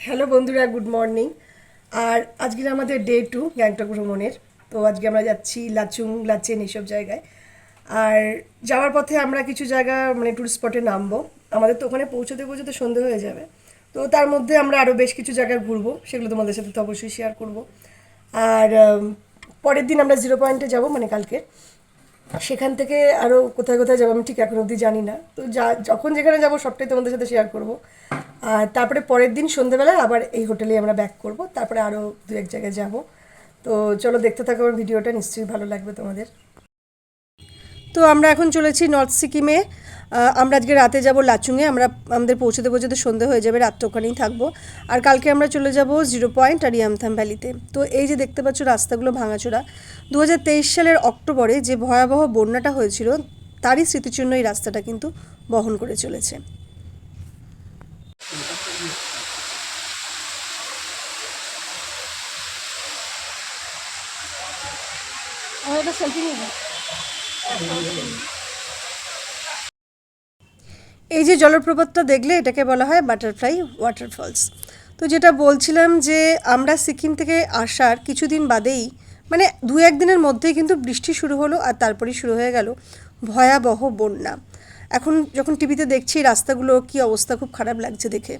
Hello বন্ধুরা, good morning. আর আজকের আমাদের ডে টু গ্যাংটক ভ্রমণের। তো আজকে আমরা যাচ্ছি লাচুং, লাচেন এইসব জায়গায়। আর যাওয়ার পথে আমরা কিছু জায়গা মানে টুরিস্ট স্পটে নামবো। আমাদের তো ওখানে পৌঁছতে পৌঁছতে সন্ধে হয়ে যাবে। তো তার মধ্যে আমরা আরও বেশ কিছু জায়গায় ঘুরবো, সেগুলো তোমাদের সাথে তো অবশ্যই শেয়ার করব। আর পরের দিন আমরা জিরো পয়েন্টে যাব মানে কালকে। সেখান থেকে আরও কোথায় কোথায় যাব আমি ঠিক এখন অবধি জানি না। তো যা, যখন যেখানে যাব সবটাই তোমাদের সাথে শেয়ার করব। আর তারপরে পরের দিন সন্ধ্যেবেলায় আবার এই হোটেলেই আমরা ব্যাক করব। তারপরে আরও দু এক জায়গায় যাব। তো চলো দেখতে থাকো আমার ভিডিওটা, নিশ্চয়ই ভালো লাগবে তোমাদের। তো আমরা এখন চলেছি নর্থ সিকিমে আমরা আজকে রাতে যাব লাচুংয়ে। আমরা আমাদের পৌঁছতে পৌঁছতে সন্ধে হয়ে যাবে, রাতটা ওখানেই থাকব। আর কালকে আমরা চলে যাব জিরো পয়েন্ট আর ইয়ামথাম ভ্যালিতে তো এই যে দেখতে পাচ্ছ রাস্তাগুলো ভাঙাচোরা দু হাজার তেইশ সালের অক্টোবরে যে ভয়াবহ বন্যাটা হয়েছিল, তারই স্মৃতিচিহ্ন এই রাস্তাটা কিন্তু বহন করে চলেছে। সেলফি নিয়ে এই যে জলপ্রপাতটা দেখলে এটাকে বলা হয় বাটারফ্লাই ওয়াটারফলস তো যেটা বলছিলাম যে আমরা সিকিম থেকে আসার কিছুদিন বাদেই মানে দু একদিনের মধ্যেই কিন্তু বৃষ্টি শুরু হলো আর তারপরেই শুরু হয়ে গেল ভয়াবহ বন্যা। এখন যখন টিভিতে দেখছি রাস্তাগুলো কি অবস্থা, খুব খারাপ লাগছে দেখে।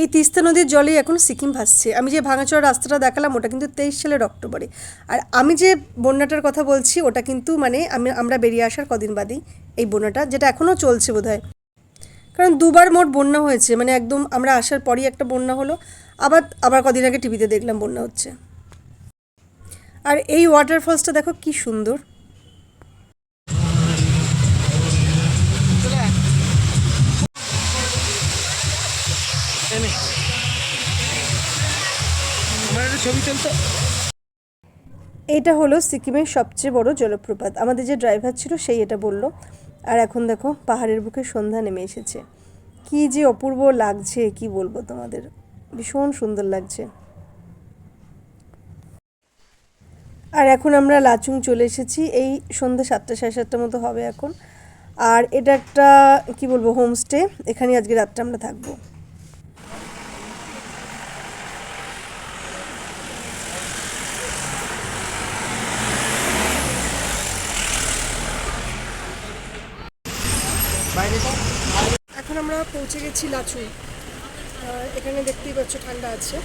এই তিস্তা নদীর জলেই এখন সিকিম ভাসছে। আমি যে ভাঙাচোরা রাস্তাটা দেখালাম, ওটা কিন্তু তেইশ সালের অক্টোবরে। আর আমি যে বন্যাটার কথা বলছি, ওটা কিন্তু মানে আমি, আমরা বেরিয়ে আসার কদিন বাদেই এই বন্যাটা, যেটা এখনও চলছে বোধহয়। কারণ দুবার মোট বন্যা হয়েছে মানে একদম আমরা আসার পরই একটা বন্যা হলো, আবার আবার কদিন আগে টিভিতে দেখলাম বন্যা হচ্ছে। আর এই ওয়াটারফলসটা দেখো কি সুন্দর। ছবি চলতো এইটা হলো সিকিমের সবচেয়ে বড় জলপ্রপাত। আমাদের যে ড্রাইভার ছিল সেই এটা বলল, আর এখন দেখো, পাহাড়ের বুকে সন্ধ্যা নেমে এসেছে। কি যে অপূর্ব লাগছে, কি বলব তোমাদের? ভীষণ সুন্দর লাগছে। আর এখন আমরা লাচুং চলে এসেছি। এই সন্ধ্যা সাতটা সাড়ে সাতটার মতো হবে এখন। আর এটা একটা, কি বলব, হোমস্টে। এখানেই আজকে রাতটা আমরা থাকব বাইরে এখন আমরা পৌঁছে গেছি লাচুই। এখানে দেখতেই পাচ্ছ ঠান্ডা আছে।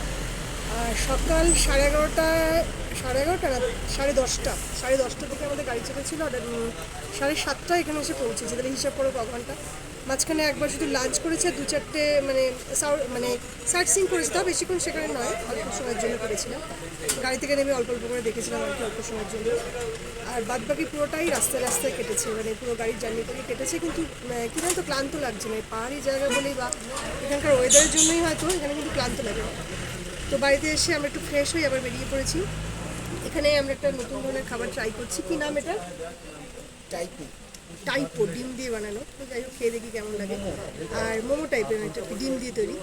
আর সকাল সাড়ে এগারোটা সাড়ে এগারোটা না, সাড়ে দশটা সাড়ে দশটা থেকে আমাদের গাড়ি চেপেছিল আর সাড়ে সাতটায় এখানে এসে পৌঁছেছি। তাহলে হিসাব করো ক ঘণ্টা। মাঝখানে একবার শুধু লাঞ্চ করেছে দু চারটে মানে মানে সাইট সিং করেছে তাও বেশিক্ষণ সেখানে নয় অল্প সময়ের জন্য করেছিলাম। গাড়ি থেকে নেমে অল্প অল্প করে দেখেছিলাম আর কি অল্প সময়ের জন্য। আর বাদ বাকি পুরোটাই রাস্তায় রাস্তায় কেটেছে মানে পুরো গাড়ির জার্নি করে কেটেছে কিন্তু আহ, কি জানো তো ক্লান্ত লাগছে না পাহাড়ি জায়গা বলেই বা এখানকার ওয়েদারের জন্যই হয়তো এখানে কিন্তু ক্লান্ত লাগে। তো বাড়িতে এসে আমরা একটু ফ্রেশ হয়ে আবার বেরিয়ে পড়েছি। এখানে আমরা একটা নতুন ধরনের খাবার ট্রাই করছি। কি নাম এটা টাইপু টাইপো ডিম দিয়ে বানানো। তো যাই হোক খেয়ে দেখি কেমন লাগে। আর মোমো টাইপের একটা ডিম দিয়ে তৈরি।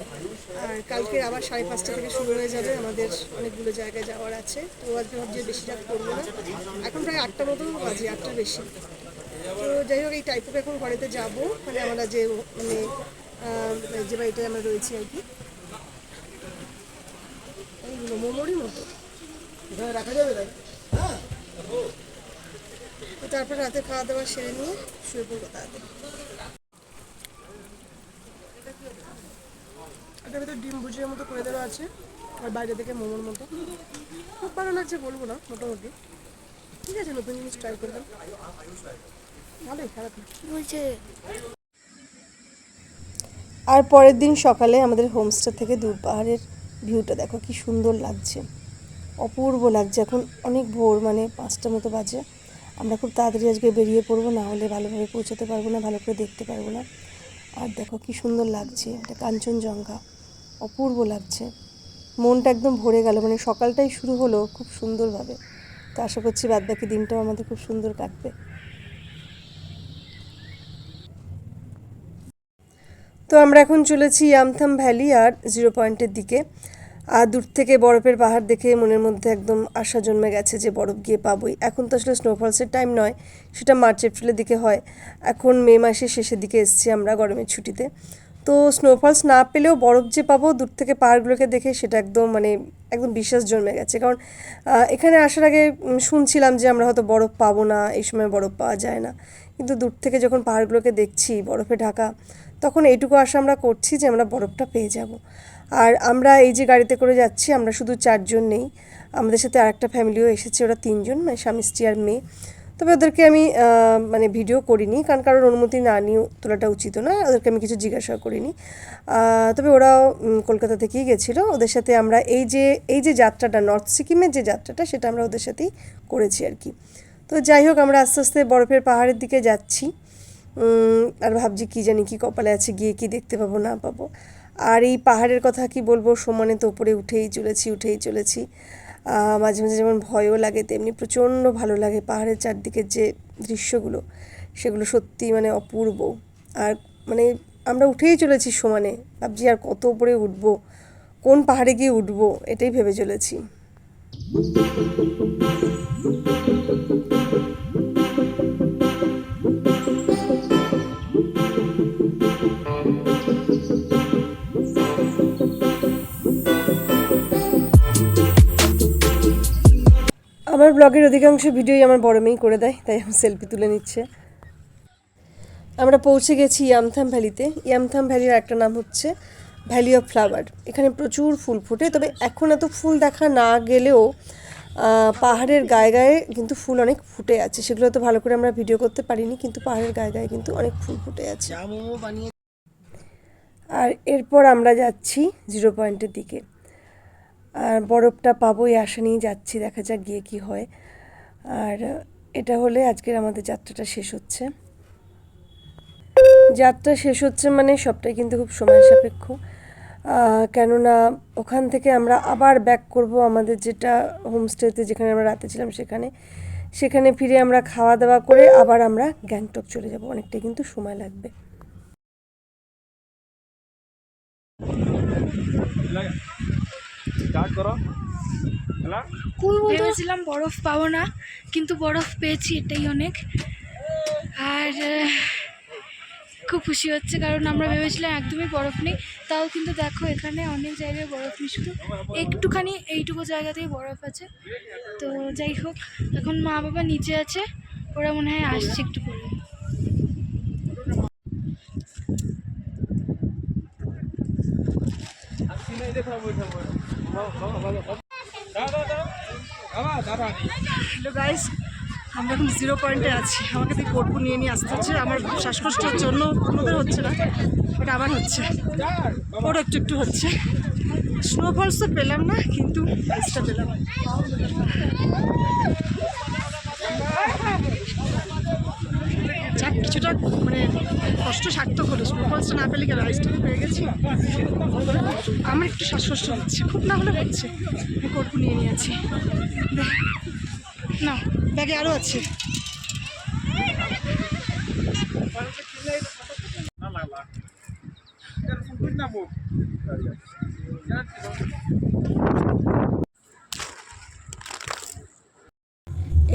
আর কালকে আবার সাড়ে পাঁচটা থেকে শুরু হয়ে যাবে। আমাদের অনেকগুলো জায়গায় যাওয়ার আছে। তো আজকে ভাবছি বেশি রাত করব না। এখন প্রায় আটটা মতো বাজে আটটার বেশি। তো যাই হোক এই টাইপোকে এখন ঘরেতে যাব। মানে আমরা যে মানে যে বাড়িটায় আমরা রয়েছি আর কি। এইগুলো মোমোরই মতো। এখানে রাখা যাবে তাই? তো তারপর রাতে খাওয়া দাওয়া সেরে নিয়ে শুয়ে পড়ব তাড়াতাড়ি। এটার ভেতর ডিম ভুজিয়ার মতো করে দেওয়া আছে আর বাইরে থেকে মোমোর মতো। খুব ভালো লাগছে বলব না মোটামুটি। ঠিক আছে নতুন জিনিস ট্রাই করলাম ভালোই খারাপ বলছে? আর পরের দিন সকালে আমাদের হোমস্টে থেকে দূর পাহাড়ের ভিউটা দেখো কি সুন্দর লাগছে। অপূর্ব লাগছে এখন অনেক ভোর মানে পাঁচটা মতো বাজে। আমরা খুব তাড়াতাড়ি আজকে বেরিয়ে পড়ব, না হলে ভালোভাবে পৌঁছাতে পারব না, ভালো করে দেখতে পারব না। আর দেখো কি সুন্দর লাগছে, এটা কাঞ্চনজঙ্ঘা, অপূর্ব লাগছে। মনটা একদম ভরে গেল মানে সকালটাই শুরু হলো খুব সুন্দরভাবে। তো আশা করছি বাদ বাকি দিনটাও আমাদের খুব সুন্দর কাটবে। তো আমরা এখন চলেছি ইয়ামথাম ভ্যালি আর জিরো পয়েন্টের দিকে। আর দূর থেকে বরফের পাহাড় দেখে মনের মধ্যে একদম আশা জন্মে গেছে যে বরফ গিয়ে পাবোই। এখন তো আসলে স্নোফলসের টাইম নয়, সেটা মার্চ, এপ্রিলের দিকে হয়। এখন মে মাসের শেষের দিকে এসেছি আমরা গরমের ছুটিতে। তো স্নোফলস না পেলেও বরফ যে পাবো, দূর থেকে পাহাড়গুলোকে দেখে সেটা একদম মানে একদম বিশ্বাস জন্মে গেছে। কারণ এখানে আসার আগে শুনছিলাম যে আমরা হয়তো বরফ পাবো না, এই সময় বরফ পাওয়া যায় না। কিন্তু দূর থেকে যখন পাহাড়গুলোকে দেখছি, বরফে ঢাকা, তখন এইটুকু আশা আমরা করছি যে আমরা বরফটা পেয়ে যাব। আর আমরা এই যে গাড়িতে করে যাচ্ছি, আমরা শুধু চারজন নেই। আমাদের সাথে আরেকটা ফ্যামিলিও এসেছে, ওরা তিনজন মানে স্বামী, স্ত্রী আর মেয়ে। তবে ওদেরকে আমি মানে ভিডিও করিনি, কারণ কারোর অনুমতি না নিয়ে তোলাটা উচিত না ওদেরকে আমি কিছু জিজ্ঞাসা করিনি। তবে ওরাও কলকাতা থেকেই গেছিল। ওদের সাথে আমরা এই যে এই যে যাত্রাটা, নর্থ সিকিমের যে যাত্রাটা, সেটা আমরা ওদের সাথেই করেছি আর কি। তো যাই হোক, আমরা আস্তে আস্তে বরফের পাহাড়ের দিকে যাচ্ছি। আর ভাবছি কি জানি কি কপালে আছে, গিয়ে কি দেখতে পাবো, না পাবো। আর এই পাহাড়ের কথা কি বলব? সমানে তো উপরে উঠেই চলেছি উঠেই চলেছি। মাঝে মাঝে যেমন ভয়ও লাগে, তেমনি প্রচণ্ড ভালো লাগে পাহাড়ের চারদিকের যে দৃশ্যগুলো, সেগুলো সত্যি মানে অপূর্ব। আর মানে আমরা উঠেই চলেছি সমানে। ভাবছি আর কত উপরে উঠবো? কোন পাহাড়ে গিয়ে উঠবো? এটাই ভেবে চলেছি। আমার ব্লগের অধিকাংশ ভিডিওই আমার বড় মেয়েই করে দেয় তাই আমি সেলফি তুলে নিচ্ছে। আমরা পৌঁছে গেছি ইয়ামথাম ভ্যালিতে। ইয়ামথাম ভ্যালির একটা নাম হচ্ছে ভ্যালি অফ ফ্লাওয়ার। এখানে প্রচুর ফুল ফোটে তবে এখন এত ফুল দেখা না গেলেও পাহাড়ের গায়ে গায়ে কিন্তু ফুল অনেক ফুটে আছে। সেগুলো তো ভালো করে আমরা ভিডিও করতে পারিনি কিন্তু পাহাড়ের গায়ে গায়ে কিন্তু অনেক ফুল ফুটে আছে। আর এরপর আমরা যাচ্ছি জিরো পয়েন্টের দিকে। আর বরফটা পাবো এই আশা নিয়েই যাচ্ছি, দেখা যাক গিয়ে কি হয়। আর এটা হলে আজকের আমাদের যাত্রাটা শেষ হচ্ছে। যাত্রা শেষ হচ্ছে মানে সবটাই কিন্তু খুব সময় সাপেক্ষ। কেননা ওখান থেকে আমরা আবার ব্যাক করব আমাদের যেটা হোমস্টেতে যেখানে আমরা রাতে ছিলাম সেখানে। সেখানে ফিরে আমরা খাওয়া দাওয়া করে আবার আমরা গ্যাংটক চলে যাব, অনেকটাই কিন্তু সময় লাগবে। স্টার্ট করো। হ্যালো? ভেবেছিলাম বরফ পাবো না কিন্তু বরফ পেয়েছি এটাই অনেক। আর খুব খুশি হচ্ছে কারণ আমরা ভেবেছিলাম একদমই বরফ নেই। তাও কিন্তু দেখো এখানে অনেক জায়গায় বরফ নেই। শুধু একটুখানি এইটুকু জায়গাতেই বরফ আছে। তো যাই হোক এখন মা বাবা নিচে আছে ওরা মনে হয় আসছে একটু করে গাইস আমরা এখন জিরো পয়েন্টে আছি। আমাকে তুই কর্পু নিয়ে নিয়ে আসতে হচ্ছে। আমার শ্বাসকষ্টের জন্য অন্যদের হচ্ছে না এটা আবার হচ্ছে। ওর একটু একটু হচ্ছে। স্নোফলস তো পেলাম না, কিন্তু আইসটা পেলাম। যাক, কিছুটা মানে কষ্ট সার্থক হলো স্নোফলসটা না পেলে কেন আইসটা পেয়ে গেছি? আমার একটু শ্বাসকষ্ট হচ্ছে, খুব না হলে হচ্ছে। আমি কোটবু নিয়ে নিয়েছি। না ব্যাগে আরও আছে।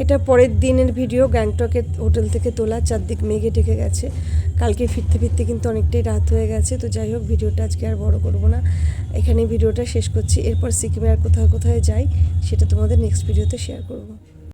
এটা পরের দিনের ভিডিও গ্যাংটকের হোটেল থেকে তোলা, চারদিক মেঘে ঢেকে গেছে। কালকে ফিরতে ফিরতে কিন্তু অনেকটাই রাত হয়ে গেছে। তো যাই হোক, ভিডিওটা আজকে আর বড় করব না। এখানে ভিডিওটা শেষ করছি। এরপর সিকিমে আর কোথায় কোথায় যাই, সেটা তোমাদের নেক্সট ভিডিওতে শেয়ার করব।